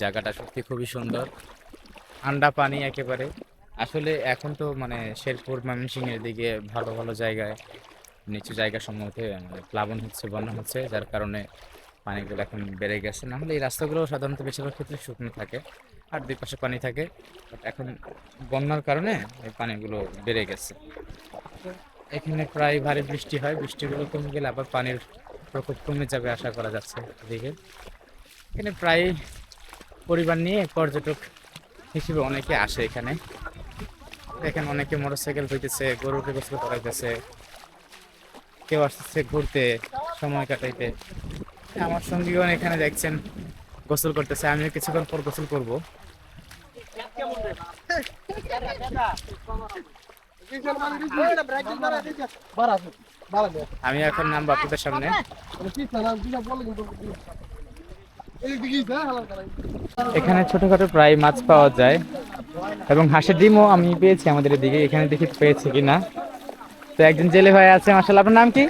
জায়গাটা সত্যি খুবই সুন্দর। ঠান্ডা পানি একেবারে। আসলে এখন তো মানে শেরপুর, ময়মনসিংহের দিকে ভালো ভালো জায়গায়, নিচু জায়গা সম্মুখে মানে প্লাবন হচ্ছে, বন্যা হচ্ছে, যার কারণে পানিগুলো এখন বেড়ে গেছে। না হলে এই রাস্তাগুলো সাধারণত বেশিরভাগ ক্ষেত্রে শুকনো থাকে আর দুই পাশে পানি থাকে। এখন বন্যার কারণে এই পানিগুলো বেড়ে গেছে। এখানে প্রায় ভারী বৃষ্টি হয়। বৃষ্টিগুলো কমে গেলে আবার পানির প্রকোপ কমে যাবে আশা করা যাচ্ছে এদিকে। এখানে প্রায় পরিবার নিয়ে পর্যটক হিসেবে অনেকে আসে এখানে। দেখেন অনেকে মোটরসাইকেল হইতেছে গরুকে গোসল করাইতেছে, কেউ আসতেছে ঘুরতে, সময় কাটাইতে। আমার সঙ্গীগণ এখানে দেখছেন, গোসল করতেছে, আমিও কিছুক্ষণ পর গোসল করব। আমি এখন নাম আপনাদের সামনে। এখানে ছোটখাটো প্রায় মাছ পাওয়া যায় এবং হাঁসের ডিমও আমি পেয়েছি আমাদের এদিকে। এখানে দেখি পেয়েছি কিনা। তো একজন জেলে ভাই আছে মাসাল আপনার নাম কি?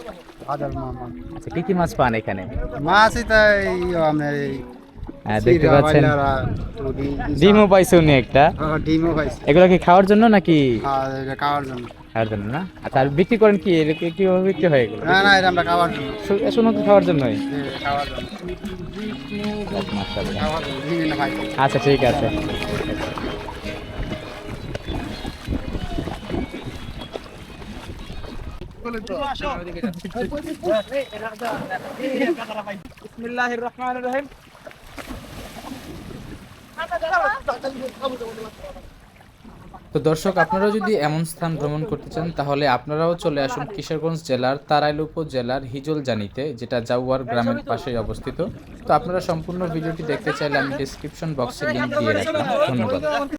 আচ্ছা কি কি মাছ পান এখানে? মাছই তো এই আপনার এই হ্যাঁ, দেখতে পাচ্ছেন। ডিমও পাইছে উনি একটা? হ্যাঁ, ডিমও পাইছি। এগুলো কি খাওয়ার জন্য নাকি? খাওয়ার জন্য। খাওয়ার জন্য না? আচ্ছা আর বিক্রি করেন কি? কীভাবে বিক্রি হয় এগুলো? না না এটা আমরা খাওয়ার জন্য। শুনুন তো খাওয়ার জন্যই। খাওয়ার জন্য। আচ্ছা ঠিক আছে। বিসমিল্লাহির রহমানির রহিম। তো দর্শক আপনারা যদি এমন স্থান ভ্রমণ করতে চান তাহলে আপনারাও চলে আসুন কিশোরগঞ্জ জেলার তারাইল উপজেলার হিজল জানিতে যেটা জাউয়ার গ্রামের পাশেই অবস্থিত। তো আপনারা সম্পূর্ণ ভিডিওটি দেখতে চাইলে আমি ডিসক্রিপশন বক্সে লিংক দিয়ে রাখলাম। ধন্যবাদ।